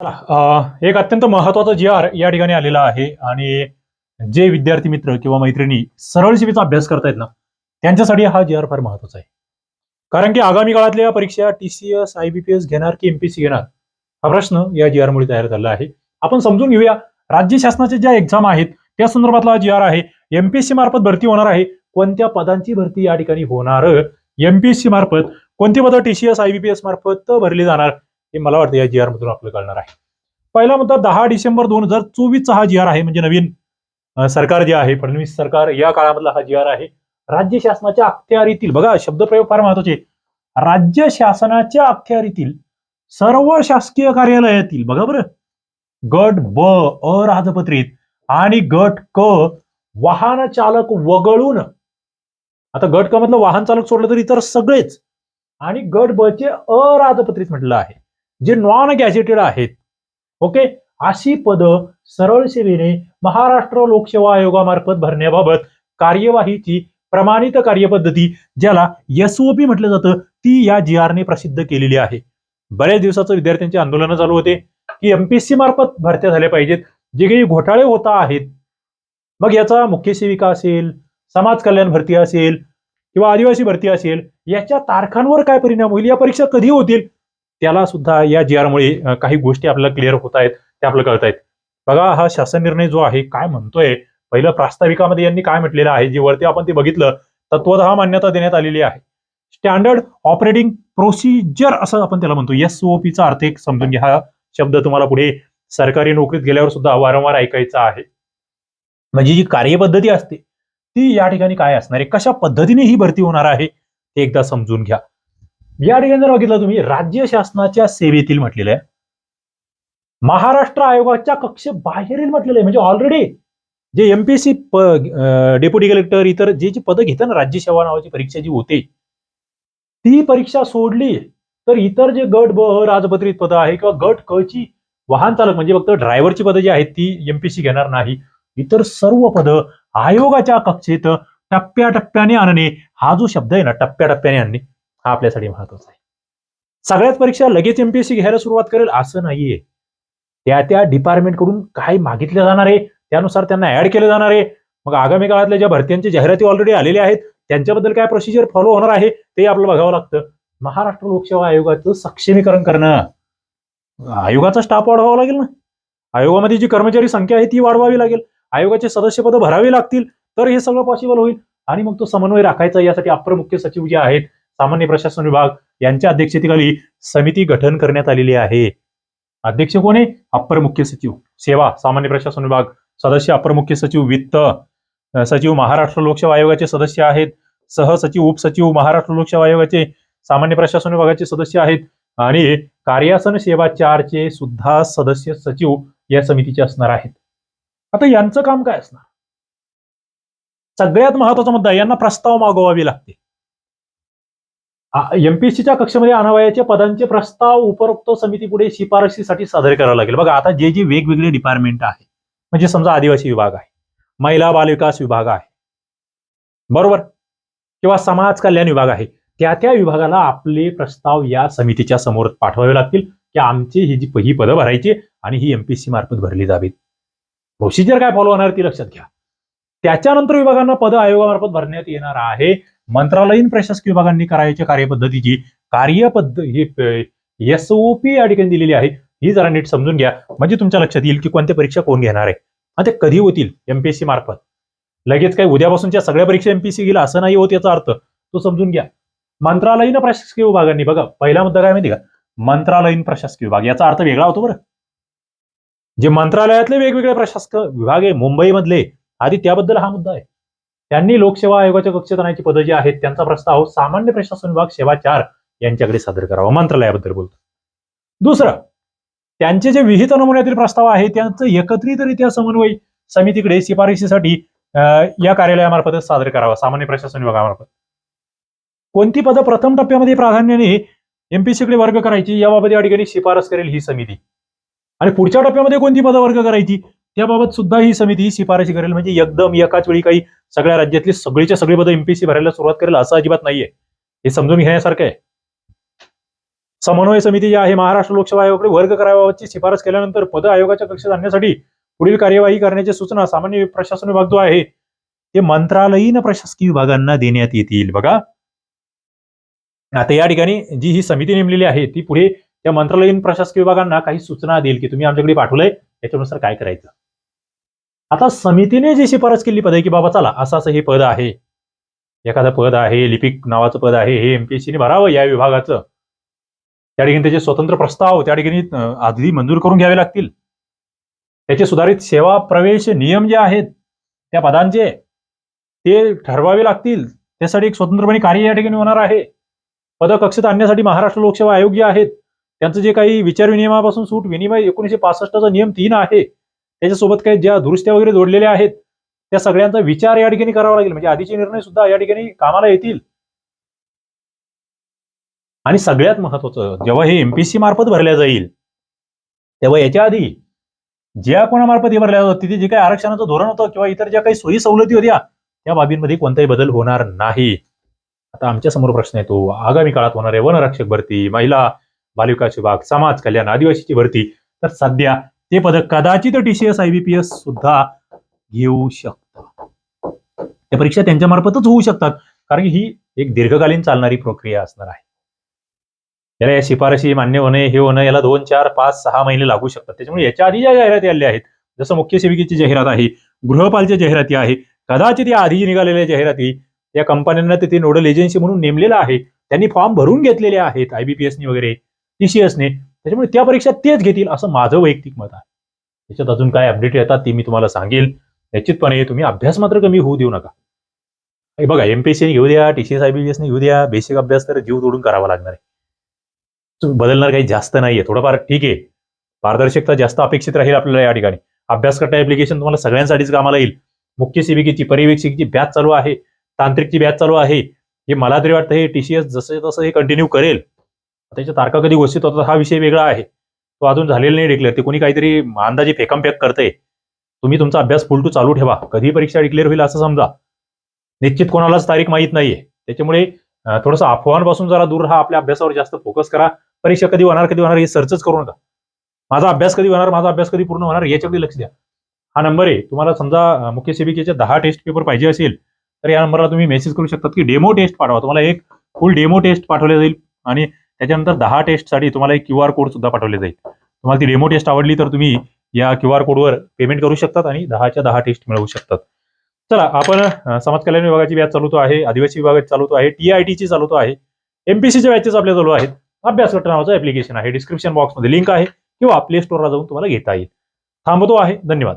एक अत्यंत महत्त्वाचा जी आर या ठिकाणी आलेला आहे आणि जे विद्यार्थी मित्र किंवा मैत्रिणी सरळ सेवेचा अभ्यास करतायत ना त्यांच्यासाठी हा जी आर फार महत्त्वाचा आहे. कारण की आगामी काळातल्या परीक्षा टीसीएस आयबीपीएस घेणार की एमपीसी घेणार हा प्रश्न या जी आरमुळे तयार झाला आहे. आपण समजून घेऊया राज्य शासनाच्या ज्या एक्झाम आहेत त्या संदर्भातला हा जी आर आहे. एमपीएससी मार्फत भरती होणार आहे कोणत्या पदांची भरती या ठिकाणी होणार? एमपीएससी मार्फत कोणती पदं टीसीएस आयबीपीएस मार्फत भरली जाणार? हे मला वाटतं या जी आर मधून आपल्याला कळणार आहे. पहिला मुद्दा दहा डिसेंबर दोन हजार चोवीसचा हा जी आर आहे म्हणजे नवीन सरकार जे आहे फडणवीस सरकार या काळामधला हा जी आर आहे. राज्य शासनाच्या अखत्यारीतील बघा शब्दप्रयोग फार महत्त्वाचे राज्य शासनाच्या अखत्यारीतील सर्व शासकीय कार्यालयातील बघा बरं गट ब अराजपत्रित आणि गट क वाहन चालक वगळून. आता गट क मधलं वाहन चालक सोडलं तर इतर सगळेच. आणि गट ब चे अराजपत्रित म्हटलं आहे. जे नॉन गॅझेटेड आहेत. ओके अशी पदं सरळ सेवेने महाराष्ट्र लोकसेवा आयोगामार्फत भरण्याबाबत कार्यवाहीची प्रमाणित कार्यपद्धती ज्याला एसओपी म्हटलं जातं ती या जी आरने प्रसिद्ध केलेली आहे. बऱ्याच दिवसाचं विद्यार्थ्यांचे आंदोलनं चालू होते की एमपीएससी मार्फत भरत्या झाल्या पाहिजेत. जे काही घोटाळे होत आहेत मग याचा मुख्य सेविका असेल समाज कल्याण भरती असेल किंवा आदिवासी भरती असेल याच्या तारखांवर काय परिणाम होईल या परीक्षा कधी होतील? त्याला सुद्धा या जी आरमुळे काही गोष्टी आपल्याला क्लिअर होत आहेत त्या आपल्याला कळत आहेत. बघा हा शासन निर्णय जो आहे काय म्हणतोय? पहिलं प्रास्ताविकामध्ये यांनी काय म्हटलेलं आहे? जे वरती आपण ते बघितलं तत्वतः मान्यता देण्यात आलेली आहे. स्टँडर्ड ऑपरेटिंग प्रोसिजर असं आपण त्याला म्हणतो. एसओपीचा अर्थ एक समजून घ्या. हा शब्द तुम्हाला पुढे सरकारी नोकरीत गेल्यावर सुद्धा वारंवार ऐकायचा आहे. म्हणजे जी कार्यपद्धती असते ती या ठिकाणी काय असणार आहे? कशा पद्धतीने ही भरती होणार आहे? ते एकदा समजून घ्या. या ठिकाणी जर बघितलं तुम्ही. राज्य शासनाच्या सेवेतील म्हटलेलं आहे. महाराष्ट्र आयोगाच्या कक्षे बाहेरील म्हटलेलं आहे. म्हणजे ऑलरेडी जे एमपीएससी डेप्युटी कलेक्टर इतर जे जी पदं घेतात ना राज्य सेवा नावाची परीक्षा जी होते ती परीक्षा सोडली तर इतर जे गट ब राजपत्रित पदं आहे किंवा गट क ची वाहन चालक म्हणजे फक्त ड्रायव्हरची पदं जी आहेत ती एमपीसी घेणार नाही. इतर सर्व पदं आयोगाच्या कक्षेत टप्प्याटप्प्याने आणणे हा जो शब्द आहे ना टप्प्याटप्प्याने आणणे हा आपल्यासाठी महत्त्वाचा आहे. सगळ्याच परीक्षा लगेच एमपीएससी घ्यायला सुरुवात करेल असं नाहीये. त्या त्या डिपार्टमेंटकडून काय मागितलं जाणार आहे त्यानुसार त्यांना ऍड केलं जाणार आहे. मग आगामी काळातल्या ज्या भरत्यांच्या जाहिराती ऑलरेडी आलेल्या आहेत त्यांच्याबद्दल काय प्रोसिजर फॉलो होणार आहे ते आपल्याला बघावं लागतं. महाराष्ट्र लोकसेवा आयोगाचं सक्षमीकरण करणं. आयोगाचा स्टाफ वाढवावा लागेल ना? आयोगामध्ये जी कर्मचारी संख्या आहे ती वाढवावी लागेल. आयोगाचे सदस्यपद भरावी लागतील तर हे सगळं पॉसिबल होईल. आणि मग तो समन्वय राखायचा यासाठी अप्र मुख्य सचिव जे आहेत सामान्य प्रशासन विभाग यांच्या अध्यक्षतेखाली समिती गठन करण्यात आलेली आहे. अध्यक्ष कोण आहे? अप्पर मुख्य सचिव. सेवा सामान्य प्रशासन विभाग. सदस्य अप्पर मुख्य सचिव वित्त. सचिव महाराष्ट्र लोकसेवा आयोगाचे सदस्य आहेत. सहसचिव उपसचिव महाराष्ट्र लोकसेवा आयोगाचे सामान्य प्रशासन विभागाचे सदस्य आहेत. आणि कार्यासन सेवा चारचे सुद्धा सदस्य सचिव या समितीचे असणार आहेत. आता यांचं काम काय असणार? सगळ्यात महत्त्वाचा मुद्दा यांना प्रस्ताव मागवावे लागते एमपीएससीच्या कक्षेमध्ये आणावयाच्या पदांचे प्रस्ताव उपरोक्त समितीपुढे शिफारशीसाठी सादर करावे लागेल. बघा आता जे जे वेगवेगळे डिपार्टमेंट आहे म्हणजे समजा आदिवासी विभाग आहे महिला बालविकास विभाग आहे बरोबर? किंवा समाज कल्याण विभाग आहे त्या त्या विभागाला आपले प्रस्ताव या समितीच्या समोर पाठवावे लागतील की आमची ही जी ही पदं भरायची आणि ही एमपीएससी मार्फत भरली जावीत. प्रोसिजर काय फॉलो होणार ती लक्षात घ्या. त्याच्यानंतर विभागांना पद आयोगामार्फत भरण्यात येणार आहे. मंत्रालयीन प्रशासकीय विभागांनी करायच्या कार्यपद्धतीची कार्यपद्ध ही एसओपी या ठिकाणी दिलेली आहे. ही जरा नीट समजून घ्या. म्हणजे तुमच्या लक्षात येईल की कोणत्या परीक्षा कोण घेणार आहे. आणि ते कधी होतील? एमपीएससी मार्फत. लगेच काही उद्यापासूनच्या सगळ्या परीक्षा एमपीएससी गेला असं नाही होत याचा अर्थ. तो समजून घ्या. मंत्रालयीन प्रशासकीय विभागांनी बघा पहिला मुद्दा काय माहिती का? मंत्रालयीन प्रशासकीय विभाग. याचा अर्थ वेगळा होतो बरं. जे मंत्रालयातले वेगवेगळे प्रशासक विभाग आहे मुंबईमधले आधी त्याबद्दल हा मुद्दा आहे. त्यांनी लोकसेवा आयोगाच्या कक्षेत आणायची पदं जी आहेत त्यांचा प्रस्ताव सामान्य प्रशासन विभाग सेवा चार यांच्याकडे सादर करावा मंत्रालयाबद्दल बोलतो. दुसरं त्यांचे जे विहित नमुन्यातील प्रस्ताव आहे त्यांचं एकत्रितरित्या समन्वय समितीकडे शिफारशीसाठी या कार्यालयामार्फत सादर करावा सामान्य प्रशासन विभागामार्फत. कोणती पदं प्रथम टप्प्यामध्ये प्राधान्याने एमपीसीकडे वर्ग करायची याबाबत या ठिकाणी शिफारस करेल ही समिती. आणि पुढच्या टप्प्यामध्ये कोणती पदं वर्ग करायची त्याबाबत सुद्धा ही समिती शिफारशी करेल. म्हणजे एकदम एकाच वेळी काही सगळ्या राज्यातली सगळीच्या सगळी पदं एमपीसी भरायला सुरुवात करेल असं अजिबात नाहीये. हे समजून घेण्यासारखं आहे. समन्वय समिती जी आहे महाराष्ट्र लोकसेवा आयोगाकडे वर्ग कराबाबतची शिफारस केल्यानंतर पद आयोगाच्या कक्षेत आणण्यासाठी पुढील कार्यवाही करण्याची सूचना सामान्य प्रशासन विभाग जो आहे ते मंत्रालयीन प्रशासकीय विभागांना देण्यात येतील. बघा. आता या ठिकाणी जी ही समिती नेमलेली आहे ती पुढे त्या मंत्रालयीन प्रशासकीय विभागांना काही सूचना देईल की तुम्ही आमच्याकडे पाठवलंय त्याच्यानुसार काय करायचं. आता समितीने जी शिफारस केली पद आहे की बाबा चला असं असं हे पद आहे. एखादं पद आहे लिपिक नावाचं पद आहे हे एमपीएससीने भरावं या विभागाचं. त्या ठिकाणी त्याचे स्वतंत्र प्रस्ताव त्या ठिकाणी आधी मंजूर करून घ्यावे लागतील. त्याचे सुधारित सेवा प्रवेश नियम जे आहेत त्या पदांचे ते ठरवावे लागतील. त्यासाठी एक स्वतंत्रपणे कार्य या ठिकाणी होणार आहे. पद कक्षेत आणण्यासाठी महाराष्ट्र लोकसेवा आयोग जे आहेत त्यांचं जे काही विचार विनिमयापासून सूट विनिमय एकोणीशे पासष्टचा नियम तीन आहे. त्याच्यासोबत काही ज्या दुरुस्त्या वगैरे जोडलेल्या आहेत त्या सगळ्यांचा विचार या ठिकाणी करावा लागेल. म्हणजे आधीचे निर्णय सुद्धा या ठिकाणी कामाला येतील. आणि सगळ्यात महत्वाचं जेव्हा हे एमपीसी मार्फत भरल्या जाईल तेव्हा याच्या आधी ज्या कोणामार्फत हे भरल्या जातात तिथे जे काही आरक्षणाचं धोरण होतं किंवा इतर ज्या काही सोयी सवलती होत्या त्या बाबींमध्ये कोणताही बदल होणार नाही. आता आमच्यासमोर प्रश्न येतो आगामी काळात होणारे वनरक्षक भरती महिला बालिकाची बाग समाज कल्याण आदिवासीची भरती तर सध्या ते पद कदाचित टीसीएस आयबीपीएस सुद्धा घेऊ शकतात. त्या परीक्षा त्यांच्या मार्फतच होऊ शकतात कारण की ही एक दीर्घकालीन चालणारी प्रक्रिया असणार आहे. याला या शिफारशी मान्य होणे हे होणं याला दोन चार पाच सहा महिने लागू शकतात. त्याच्यामुळे याच्या आधी ज्या जाहिराती आल्या आहेत जसं मुख्य सेविकेची जाहिरात आहे गृहपालच्या जाहिराती आहे कदाचित या आधी निघालेल्या जाहिराती या कंपन्यांना तिथे नोडल एजन्सी म्हणून नेमलेलं आहे त्यांनी फॉर्म भरून घेतलेले आहेत आयबीपीएसनी वगैरे टीसीएसने त्याच्यामुळे त्या परीक्षा तेच घेतील असं माझं वैयक्तिक मत आहे. त्याच्यात अजून काय अपडेट येतात ते मी तुम्हाला सांगेल. निश्चितपणे तुम्ही अभ्यास मात्र कमी होऊ देऊ नका. बघा एमपीएससी घेऊ द्या टीसीएस आयबीपीएसने घेऊ द्या बेसिक अभ्यास तर जीव तोडून करावा लागणार आहे. बदलणार काही जास्त नाहीये थोडंफार ठीक आहे. पारदर्शकता जास्त अपेक्षित राहील आपल्याला या ठिकाणी. अभ्यास करता ऍप्लिकेशन तुम्हाला सगळ्यांसाठीच कामाला येईल. मुख्य सेविकेची पर्यवेक्षकीची बॅच चालू आहे तांत्रिकची बॅच चालू आहे. हे मला तरी वाटतं हे टीसीएस जसं तसं हे कंटिन्यू करेल त्याच्या तारखा कधी घोषित होतात हा विषय वेगळा आहे. तो अजून झालेला नाही डिक्लेअर ते कोणी काहीतरी अंदाजे फेकम फेक करतंय. तुम्ही तुमचा अभ्यास फुल टू चालू ठेवा. कधी परीक्षा डिक्लेअर होईल असं समजा. निश्चित कोणालाच तारीख माहीत नाहीये. त्याच्यामुळे अं, थोडंसं अफवांपासून जरा दूर राहा. आपल्या अभ्यासावर जास्त फोकस करा. परीक्षा कधी होणार कधी होणार हे सर्चच करू नका. माझा अभ्यास कधी होणार माझा अभ्यास कधी पूर्ण होणार याच्याकडे लक्ष द्या. हा नंबर आहे. तुम्हाला समजा मुख्य सेविकेचे दहा टेस्ट पेपर पाहिजे असेल तर या नंबरला तुम्ही मेसेज करू शकतात की डेमो टेस्ट पाठवा. तुम्हाला एक फुल डेमो टेस्ट पाठवले जाईल. आणि त्याच्यानंतर दहा टेस्टसाठी तुम्हाला एक क्यू आर कोड सुद्धा पाठवले जाईल. तुम्हाला ती डेमो टेस्ट आवडली तर तुम्ही या क्यू आर कोडवर पेमेंट करू शकतात आणि दहाच्या दहा टेस्ट मिळवू शकतात. चला आपण समाज कल्याण विभागाची बॅच चालवतो आहे आदिवासी विभागाची चालवतो आहे टीआयटीची चालवतो आहे एमपीसीच्या बॅचेस आपल्या चालू आहेत. अभ्यासगट नावाचं ऍप्लिकेशन आहे. डिस्क्रिप्शन बॉक्समध्ये लिंक आहे किंवा प्ले स्टोरला जाऊन तुम्हाला घेता येईल. थांबतो आहे. धन्यवाद.